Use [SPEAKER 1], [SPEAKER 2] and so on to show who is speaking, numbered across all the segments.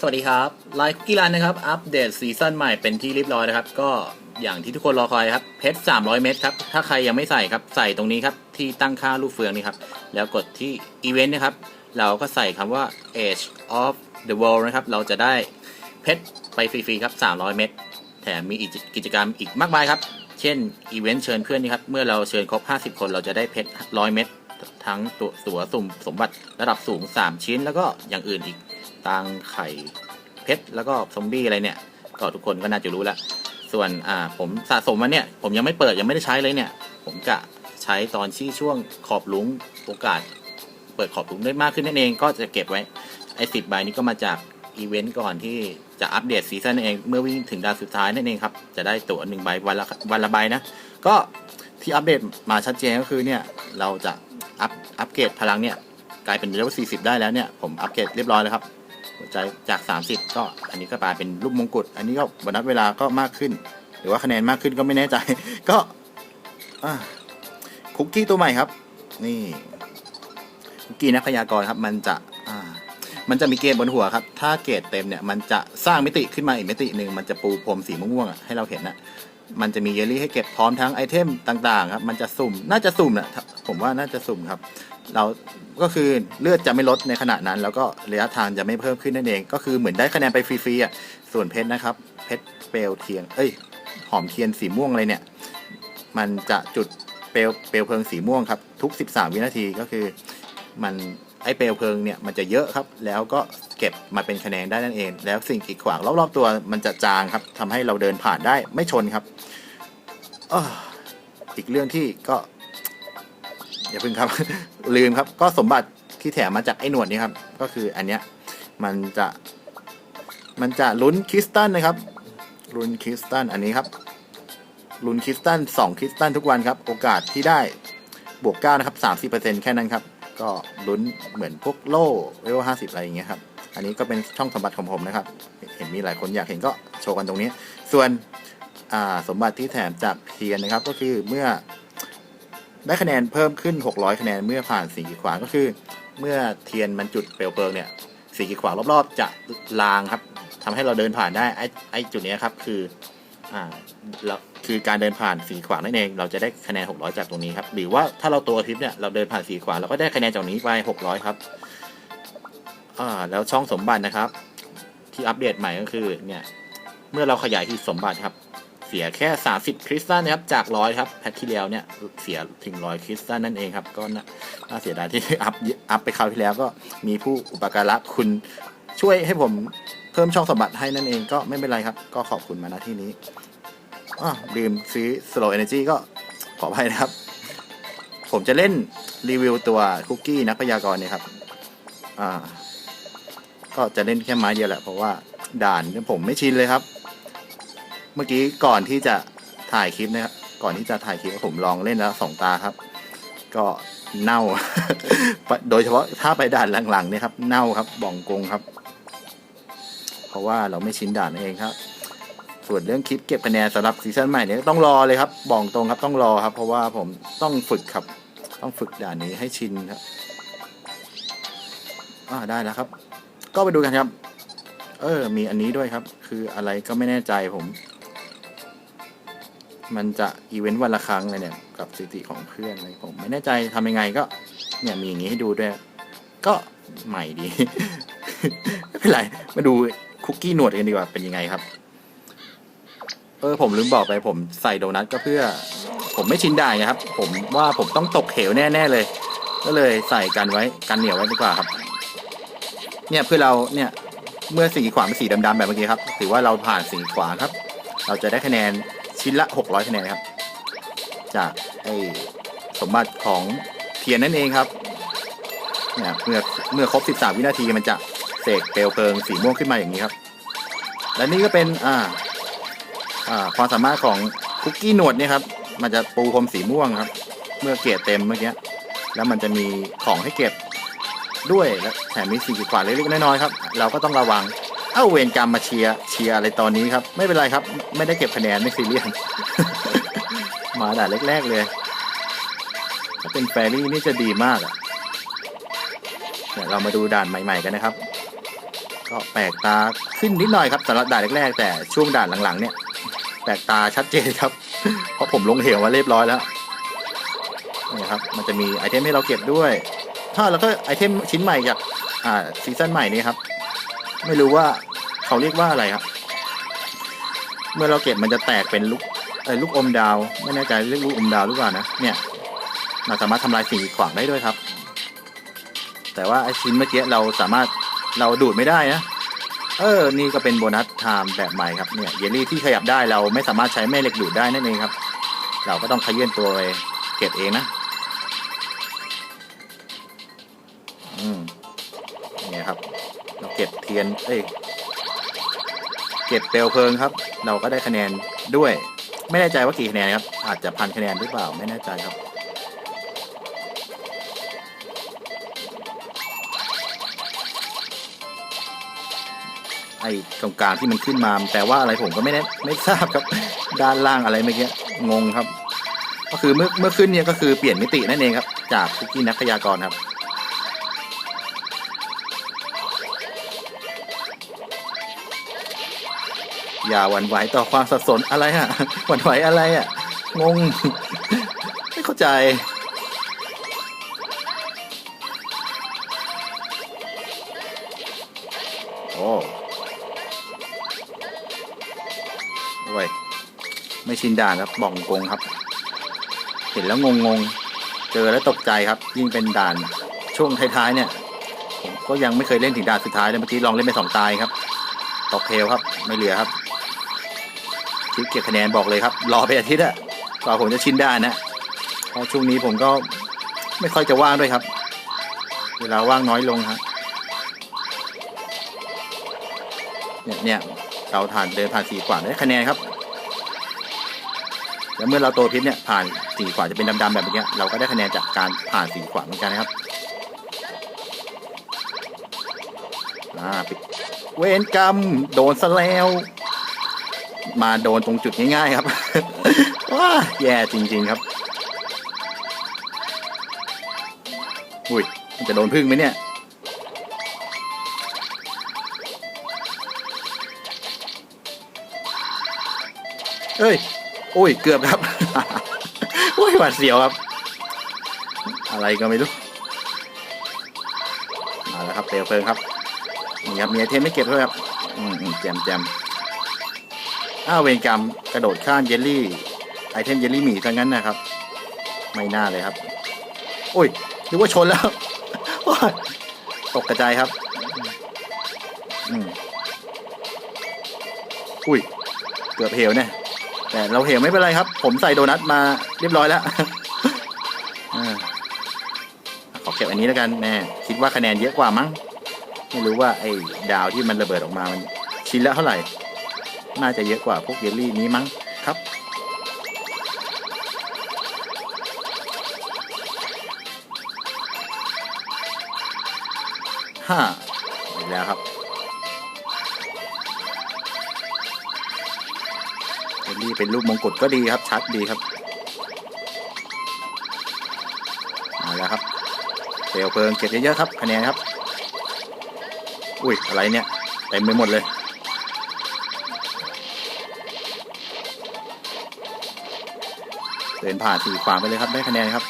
[SPEAKER 1] สวัสดีครับไลฟ์กีฬานะครับ อัปเดตซีซั่นใหม่เป็นที่เรียบร้อยนะครับ ก็อย่างที่ทุกคนรอคอยครับเพชร300 เม็ดครับ ถ้าใครยังไม่ใส่ครับ ใส่ตรงนี้ครับ ที่ตั้งค่าลูกเฟืองนี่ครับ แล้วกดที่อีเวนต์นะครับ เราก็ใส่คำว่า Age of the World นะครับ เราจะได้เพชรไปฟรีๆครับ 300 เม็ดแถมมีกิจกรรมอีกมากมายครับ เช่นอีเวนต์เชิญเพื่อนนี่ครับ เมื่อเราเชิญครบ 50 คนเราจะได้เพชร100 เม็ดทั้งตัวตัวสุ่มสมบัติระดับสูง 3 ชิ้น แล้วก็อย่างอื่นอีก ตังไข่เพชรแล้วก็ซอมบี้อะไรเนี่ย ก็ทุกคนก็น่าจะรู้แล้ว ส่วนอ่าผมสะสมมาเนี่ย ผมยังไม่เปิดยังไม่ได้ใช้เลยเนี่ย ผมกะใช้ตอนที่ช่วงขอบลุงโอกาส เปิดขอบลุงได้มากขึ้นนั่นเองก็จะเก็บไว้ไอ้สิบใบนี้ก็มาจากอีเวนต์ก่อนที่จะอัปเดตซีซั่นนนเองเมื่อวิ่งถึงดาวสุดท้ายนั่นเองครับ จะได้ตั๋วหนึ่งใบวันละวันละใบนะ ก็ที่อัปเดตมาชัดเจนก็คือเนี่ยเราจะอัพอัปเกรดพลังเนี่ยกลายเป็นเลเวล40 ได้แล้วเนี่ย ผมอัปเกรดเรียบร้อยแล้วครับ ใจจาก 30 ก็อันนี้ก็กลายเป็นรูปมงกุฎอันนี้ก็บนัดเวลาก็มากขึ้น หรือว่าคะแนนมากขึ้นก็ไม่แน่ใจ ก็คุกกี้ตัวใหม่ครับ นี่คุกกี้นักพยากรครับ มันจะมันจะมีเกมบนหัวครับ ถ้าเกรดเต็มเนี่ย มันจะสร้างมิติขึ้นมาอีกมิติหนึ่ง มันจะปูพรมสีม่วงๆให้เราเห็นนะ มันจะมีเยลลี่ให้เก็บพร้อมทั้งไอเทมต่างๆ ครับ มันจะสุ่ม น่าจะสุ่มนะผมว่าน่าจะสุ่มครับ เราก็คือเลือดจะไม่ลดในขณะนั้น แล้วก็ระยะทางจะไม่เพิ่มขึ้นนั่นเอง ก็คือเหมือนได้คะแนนไปฟรีๆอะส่วนเพชรนะครับ เพชรเปลวเทียนเอ้ย หอมเทียนสีม่วงอะไรเนี่ย มันจะจุดเปลวเปลวเพลิงสีม่วงครับ ทุก 13 วินาทีก็คือ มันไอเปลวเพลิงเนี่ยมันจะเยอะครับ แล้วก็เก็บมาเป็นคะแนนได้นั่นเอง แล้วสิ่งกีดขวางรอบๆตัวมันจะจางครับทำให้เราเดินผ่านได้ไม่ชนครับออีกเรื่องที่ก็ อย่าพึ่งครับ ลืมครับ ก็สมบัติที่แถมมาจากไอ้หนวดนี่ครับ ก็คืออันเนี้ยมันจะมันจะลุ้นคริสตัลนะครับลุ้นคริสตัลอันนี้ครับลุ้นคริสตัลสองคริสตัลทุกวันครับ โอกาสที่ได้บวกเก้านะครับสามสิบเปอร์เซ็นแค่นั้นครับ ก็ลุ้นเหมือนพวกโล่เวลห้าสิบอะไรอย่างเงี้ยครับ อันนี้ก็เป็นช่องสมบัติของผมนะครับ เห็นมีหลายคนอยากเห็นก็โชว์กันตรงนี้ ส่วนสมบัติที่แถมจากเทียนนะครับ ก็คือเมื่อ ได้คะแนนเพิ่มขึ้น 600 คะแนนเมื่อผ่านสีขีดขวางก็คือ เมื่อเทียนมันจุดเปลวเพลิงเนี่ยสีขีดขวางรอบๆ จะลางครับทำให้เราเดินผ่านได้ไอ้ไอ้จุดนี้ครับคืออ่าแล้วคือการเดินผ่านสีขวางนั่นเองเราจะได้คะแนน 600 จากตรงนี้ครับหรือว่าถ้าเราตัวทิปเนี่ยเราเดินผ่านสีขวางเราก็ได้คะแนนจากนี้ไป 600 ครับอ่าแล้วช่องสมบัตินะครับ ที่อัปเดตใหม่ก็คือเนี่ยเมื่อเราขยายที่สมบัติครับ เสียแค่ 30 คริสตัลนะครับ จากร้อยครับ แพทที่แล้วเนี่ย เสียถึงร้อยคริสตัลนั่นเองครับ ก็น่าเสียดายที่อัพอัพไปคราวที่แล้วก็มีผู้อุปการะคุณช่วยให้ผมเพิ่มช่องสมบัติให้นั่นเองก็ไม่เป็นไรครับ ก็ขอบคุณมาณที่นี้อ้าวลืมซื้อ slow energy ก็ขออภัยนะครับ ผมจะเล่นรีวิวตัวคุกกี้นักพยากรณ์เนี่ยครับ อ่า ก็จะเล่นแค่ไม้เดียวแหละเพราะว่าด่านผมไม่ชินเลยครับ เมื่อกี้ก่อนที่จะถ่ายคลิปนะครับ ก่อนที่จะถ่ายคลิปผมลองเล่นแล้วสองตาครับ ก็เน่า โดยเฉพาะถ้าไปด่านหลังๆเนี่ยครับ เน่าครับบ่องกงครับ เพราะว่าเราไม่ชินด่านนั่นเองครับ ส่วนเรื่องคลิปเก็บคะแนนสำหรับซีซั่นใหม่เนี่ยต้องรอเลยครับบอกตรงครับต้องรอครับ เพราะว่าผมต้องฝึกครับ ต้องฝึกด่านนี้ให้ชินครับอ่าได้แล้วครับ ก็ไปดูกันครับ เออ มีอันนี้ด้วยครับ คืออะไรก็ไม่แน่ใจผม มันจะอีเวนต์วันละครั้งเลยเนี่ยกับสถิติของเพื่อนเลยผมไม่แน่ใจทำยังไงก็ เนี่ยมีอย่างนี้ให้ดูด้วย ก็ใหม่ดี ไม่เป็นไร มาดูคุกกี้หนวดกันดีกว่าเป็นยังไงครับ เออผมลืมบอกไปผมใส่โดนัทก็เพื่อ ผมไม่ชินได้นะครับ ผมว่าผมต้องตกเหวแน่ ๆ เลย ก็เลยใส่กันไว้กันเหนียวไว้ดีกว่าครับ เนี่ยเพื่อเราเนี่ยเมื่อสีขวางเป็นสีดำๆแบบเมื่อกี้ครับ ถือว่าเราผ่านสีขวางครับ เราจะได้คะแนน ชิ้นละ 600คะแนนครับ จากไอ้สมบัติของเทียนนั่นเองครับเนี่ยเมื่อเมื่อครบ 13 วินาทีมันจะเสกเปลวเพลิงสีม่วงขึ้นมาอย่างนี้ครับ และนี่ก็เป็นอ่าอ่าความสามารถของคุกกี้หนวดเนี่ยครับ มันจะปูพรมสีม่วงครับ เมื่อเกรดเต็มเมื่อกี้แล้วมันจะมีของให้เก็บด้วยและแถมมีสี่ขีดขวาเล็กๆน้อยๆครับ เราก็ต้องระวัง เอ้าเวรกรรมมาเชียร์เชียร์อะไรตอนนี้ครับ ไม่เป็นไรครับ ไม่ได้เก็บคะแนนไม่ซีเรียสมาด่านแรกๆเลย ถ้าเป็นแฟรี่นี่จะดีมากอะเดี๋ยวเรามาดูด่านใหม่ ๆกันนะครับ ก็แปลกตาขึ้นนิดหน่อยครับสำหรับด่านแรกๆ แต่ช่วงด่านหลังๆ เนี่ย แปลกตาชัดเจนครับ เพราะผมลงเหวมาเรียบร้อยแล้วนี่ครับ มันจะมีไอเทมให้เราเก็บด้วย ถ้าแล้วก็ไอเทมชิ้นใหม่จากอ่าซีซั่นใหม่นี้ครับ ไม่รู้ว่าเขาเรียกว่าอะไรครับ เมื่อเราเก็บมันจะแตกเป็นลูกเออลูกอมดาว ไม่แน่ใจเรียกลูกอมดาวหรือเปล่านะ เนี่ยมันสามารถทำลายสิ่งกีดขวางได้ด้วยครับ แต่ว่าไอชิ้นเมื่อกี้เราสามารถเราดูดไม่ได้นะเออ นี่ก็เป็นโบนัสไทม์แบบใหม่ครับ เนี่ย เยลลี่ที่ขยับได้เราไม่สามารถใช้แม่เหล็กดูดได้นั่นเองครับ เราก็ต้องขยื่นตัวไปเก็บเองนะ เก็บเทียน เอ้ย เก็บเปลวเพลิงครับ เราก็ได้คะแนนด้วย ไม่แน่ใจว่ากี่คะแนนครับ อาจจะพันคะแนนหรือเปล่า ไม่แน่ใจครับ ไอ้ตรงกลางที่มันขึ้นมาแปลว่าอะไรผมก็ไม่แน่ไม่ทราบครับ ด้านล่างอะไรเมื่อกี้ งงครับ ก็คือเมื่อเมื่อขึ้นเนี่ยก็คือเปลี่ยนมิตินั่นเองครับ จากคุกกี้นักพยากรณ์ครับ อย่าหวั่นไหวต่อความสับสนอะไรฮะหวั่นไหวอะไรอะ งง ไม่เข้าใจโอ้โอ้ยไม่ชินด่านครับบ่อกกงครับ เห็นแล้วงงงๆเจอแล้วตกใจครับ ยิ่งเป็นด่านช่วงท้ายๆเนี่ยผมก็ยังไม่เคยเล่นถึงด่านสุดท้ายเลยเมื่อกี้ลองเล่นไปสองตายครับ ตกเทลครับไม่เหลือครับ คลิปเก็บคะแนนบอกเลยครับ รอไปอาทิตย์อะกว่าผมจะชินได้นะเพราะช่วงนี้ผมก็ไม่ค่อยจะว่างด้วยครับ เวลาว่างน้อยลงฮะเนี่ยเนี่ยเราผ่านเดินผ่านสีขวาได้คะแนนครับ แล้วเมื่อเราโตพิษเนี่ยผ่านสีขวาจะเป็นดำๆแบบเมื่อกี้เราก็ได้คะแนนจากการผ่านสีขวาเหมือนกันนะครับอ่าปิดเวนกรรมโดนซะแล้ว มาโดนตรงจุดง่ายๆครับ ว้าแย่จริงๆครับ อุ้ยจะโดนพึ่งไหมเนี่ย เอ้ย โอ้ย เกือบครับ โอ้ยหวาดเสียวครับ อะไรก็ไม่รู้ มาแล้วครับเปลวเพลิงครับ นี่ครับมีไอเทมไม่เก็บด้วยครับ อืมแจมแจม อ้าวเวรกรรมกระโดดข้ามเยลลี่ ไอเทมเยลลี่หมีทั้งนั้นนะครับ ไม่น่าเลยครับ โอ้ยนึกว่าชนแล้วตกกระจายครับอืมอุ้ย เกือบเหวเนี่ย แต่เราเหวไม่เป็นไรครับ ผมใส่โดนัทมาเรียบร้อยแล้วขอเก็บอันนี้แล้วกันแน่คิดว่าคะแนนเยอะกว่ามั้ง ไม่รู้ว่าไอ้ดาวที่มันระเบิดออกมามันชิ้นละเท่าไหร่ น่าจะเยอะกว่าพวกเยลลี่นี้มั้งครับห้าอีกแล้วครับเยลลี่เป็นรูปมงกุฎก็ดีครับ ชัดดีครับมาแล้วครับเปลวเพลิงเก็บเยอะๆครับคะแนนครับ อุ้ยอะไรเนี่ยเต็มไปหมดเลย ดินผ่านสีขวางไปเลยครับได้คะแนนครับ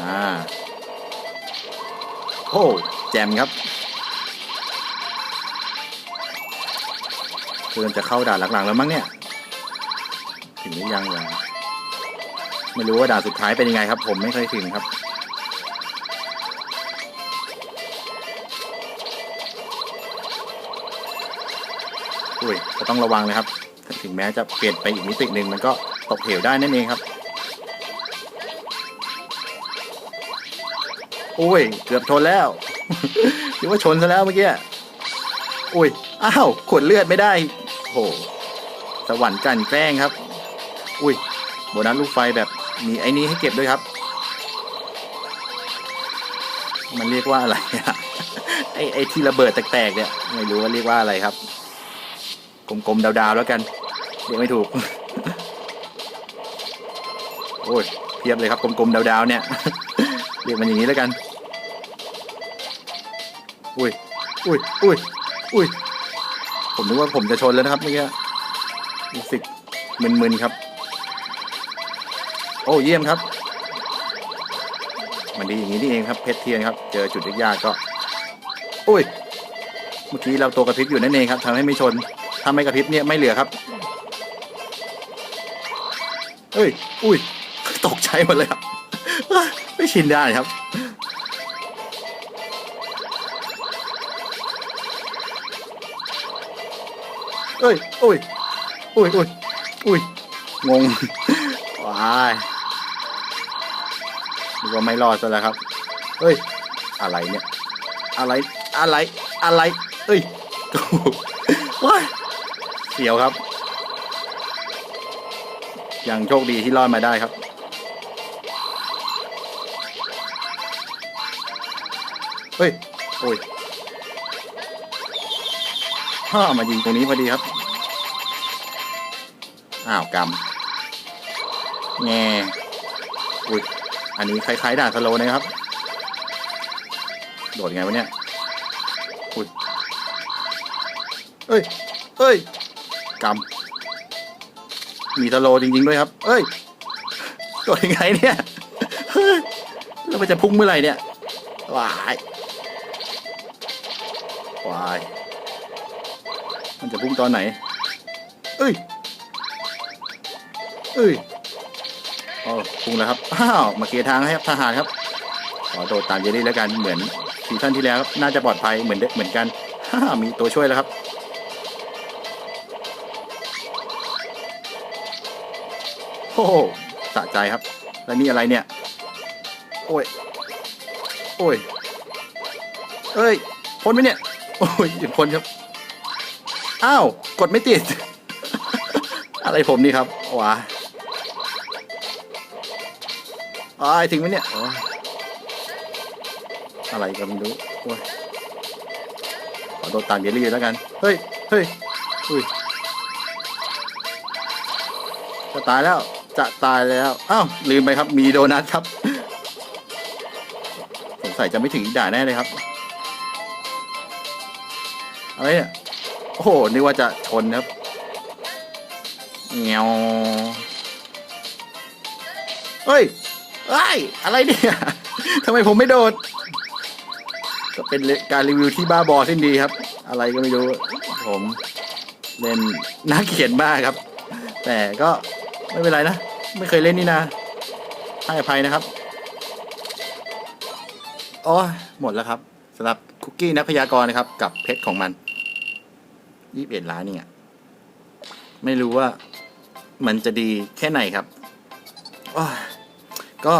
[SPEAKER 1] อ่าโอ้แจมครับเพื่อนจะเข้าด่านหลังๆแล้วมั้งเนี่ย ถึงหรือยังวะไม่รู้ว่าด่านสุดท้ายเป็นยังไงครับ ผมไม่เคยถึงครับ อุ้ยก็ต้องระวังนะครับ ถึงแม้จะเปลี่ยนไปอีกมิติหนึ่งมันก็ตกเหวได้นั่นเองครับอุ้ย เกือบชนแล้วหรือว่าชนซะแล้วเมื่อกี้อุ้ย อ้าวขวดเลือดไม่ได้ โห สวรรค์กันแกล้งครับ อุ้ย โบนัสลูกไฟแบบมีไอ้นี้ให้เก็บด้วยครับ มันเรียกว่าอะไรอะไอ้ไอ้ที่ระเบิดแตกๆเนี่ย ไม่รู้ว่าเรียกว่าอะไรครับ กลมๆ ดาวๆ แล้วกันเรียกไม่ถูก โอ้ยเพียบเลยครับกลมๆ ดาวๆ เนี่ยเรียกมันอย่างนี้แล้วกัน อุ้ย อุ้ย อุ้ย อุ้ย ผมนึกว่าผมจะชนแล้วนะครับเมื่อกี้รู้สึกมึนๆ ครับ โอ้เยี่ยมครับ มันดีอย่างนี้นี่เองครับ เพชรเทียนครับ เจอจุดยากๆก็ อุ้ย เมื่อกี้เราตัวกระพริบอยู่นั่นเองครับทำให้ไม่ชน ถ้าไม่กระพริบเนี่ยไม่เหลือครับเอ้ย อุ้ย ตกใจหมดเลยครับ ไม่ชินได้ครับ เอ้ยอุ้ยอุ้ยอุ้ยอุ้ย งง ว้ายนึกว่าไม่รอดซะแล้วครับ เฮ้ย อะไรเนี่ย อะไร อะไร อะไร เอ้ย สียวครับยังโชคดีที่รอดมาได้ครับ เฮ้ย โอ้ยฮ่ามายิงตรงนี้พอดีครับ อ้าวกำแง่อุ้ย อันนี้คล้ายๆด่านสโลนะครับ โดดไงวะเนี่ยอุ้ยเอ้ยเอ้ย กำมีสโลจริง ๆ ด้วยครับ เอ้ยโดดยังไงเนี่ยเฮ้ยแล้วมันจะพุ่งเมื่อไหร่เนี่ยวายวาย มันจะพุ่งตอนไหน เอ้ย เอ้ยอ๋อพุ่งแล้วครับอ้าวมาเคลียร์ทางให้ครับทหารครับ ขอโดดตามเจลี่แล้วกันเหมือนซีซั่นที่แล้ว น่าจะปลอดภัยเหมือนเดิมเหมือนกัน มีตัวช่วยแล้วครับ โอ้โหสะใจครับ แล้วนี่อะไรเนี่ย โอ้ย โอ้ย เอ้ย พ้นไหมเนี่ย โอ้ยพ้นครับ อ้าว กดไม่ติด อะไรผมนี่ครับว้าอายถึงไหมเนี่ยโอ้ยอะไรก็ไม่รู้โอ้ยขอโดนตามเยลลี่แล้วกัน เฮ้ย เฮ้ย อุ้ยจะตายแล้ว จะตายแล้วอ้าวลืมไปครับ มีโดนัทครับสงสัยจะไม่ถึงอีกด่าแน่เลยครับอะไรเนี่ยโอ้โหนึกว่าจะชนครับเงียวเฮ้ยเอ้ยอะไรเนี่ยทำไมผมไม่โดดก็เป็นการรีวิวที่บ้าบอสิ้นดีครับ อะไรก็ไม่รู้ ผมเล่นน่าเขียนมากครับ แต่ก็ไม่เป็นไรนะ ไม่เคยเล่นนี่นะให้อภัยนะครับอ๋อหมดแล้วครับสำหรับคุกกี้นักพยากรณ์นะครับ กับเพชรของมันยี่สิบเอ็ดล้านเนี่ย ไม่รู้ว่ามันจะดีแค่ไหนครับอ้อก็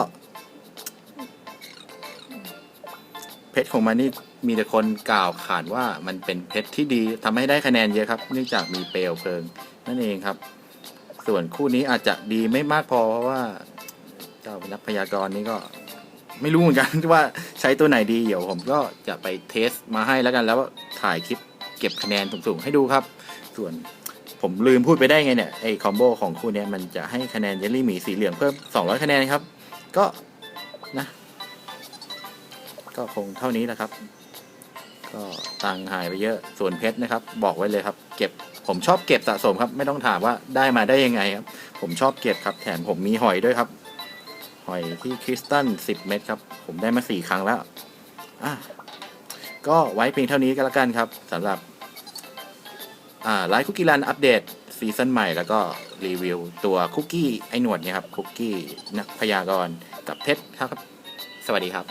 [SPEAKER 1] เพชรของมันนี่มีแต่คนกล่าวขานว่ามันเป็นเพชรที่ดีทำให้ได้คะแนนเยอะครับ เนื่องจากมีเปลวเพลิง นั่นเองครับ ส่วนคู่นี้อาจจะดีไม่มากพอเพราะว่าเจ้านักพยากรณ์นี่ก็ไม่รู้เหมือนกันว่าใช้ตัวไหนดีเดี๋ยวผมก็จะไปเทสมาให้แล้วกันแล้วถ่ายคลิปเก็บคะแนนสูงๆให้ดูครับ ส่วนผมลืมพูดไปได้ไงเนี่ยไอคอมโบของคู่นี้มันจะให้คะแนนเยลลี่หมีสีเหลืองเพิ่ม 200 คะแนนครับ ก็นะ ก็คงเท่านี้แหละครับ ก็ตังหายไปเยอะส่วนเพชรนะครับ บอกไว้เลยครับ เก็บ ผมชอบเก็บสะสมครับ ไม่ต้องถามว่าได้มาได้ยังไงครับ ผมชอบเก็บครับ แถมผมมีหอยด้วยครับ หอยที่คริสตัล10 เม็ดครับ ผมได้มา 4 ครั้งแล้วอะก็ไว้เพียงเท่านี้ก็แล้วกันครับสำหรับอ่าไลฟ์คุกกี้รันอัปเดตซีซั่นใหม่แล้วก็รีวิวตัวคุกกี้ไอหนวดเนี่ยครับคุกกี้นักพยากรณ์กับเพชรครับ สวัสดีครับ